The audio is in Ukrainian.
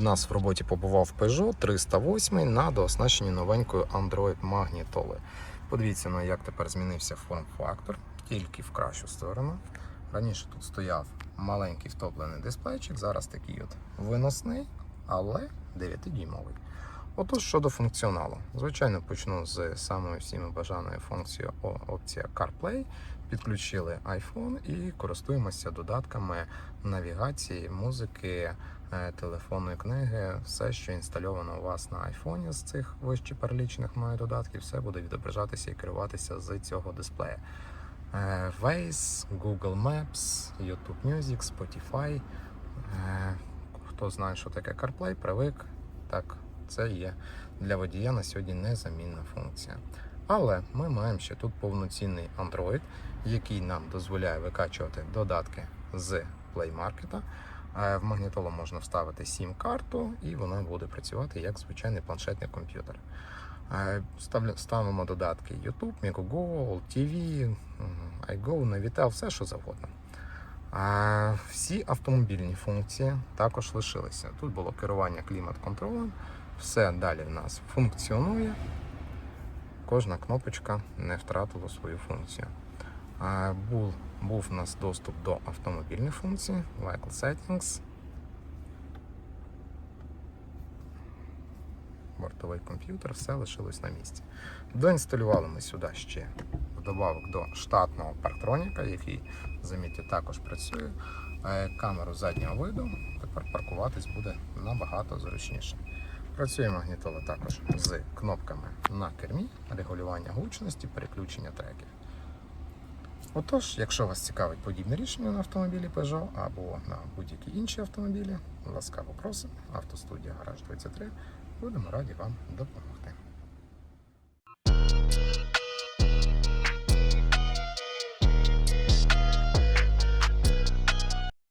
нас в роботі побував Peugeot 308 на дооснащенні новенькою Android магнітоли. Подивіться, ну, як тепер змінився форм-фактор, тільки в кращу сторону. Раніше тут стояв маленький втоплений дисплейчик, зараз такий от виносний, але 9-дюймовий. Отож, щодо функціоналу. Звичайно, почну з самою всіми бажаною функцією о- опція CarPlay. Підключили iPhone і користуємося додатками навігації, музики, телефонної книги. Все, що інстальовано у вас на iPhone з цих вище перелічених мною додатків, все буде відображатися і керуватися з цього дисплея. Е, Waze, Google Maps, YouTube Music, Spotify. Е, Хто знає, що таке CarPlay, привик. Так, це є для водія на сьогодні незамінна функція. Але ми маємо ще тут повноцінний Android, який нам дозволяє викачувати додатки з Play Market. Е, В магнітолу можна вставити SIM-карту, і вона буде працювати як звичайний планшетний комп'ютер. Е, Ставимо додатки YouTube, Megogo, TV, iGo, Navitel, все що завгодно. Всі автомобільні функції також лишилися. Тут було керування клімат-контролем, все далі в нас функціонує. Кожна кнопочка не втратила свою функцію. Був, був у нас доступ до автомобільних функцій, Vehicle Settings, бортовий комп'ютер, все лишилось на місці. Доінсталювали ми сюди ще вдобавок до штатного парктроніка, який, замітьте, також працює. Камеру заднього виду. Тепер паркуватись буде набагато зручніше. Працює магнітола також з кнопками на кермі, регулювання гучності, переключення треків. Отож, якщо вас цікавить подібне рішення на автомобілі Peugeot або на будь-які інші автомобілі, ласкаво просимо, автостудія Гараж 23. Будемо раді вам допомогти.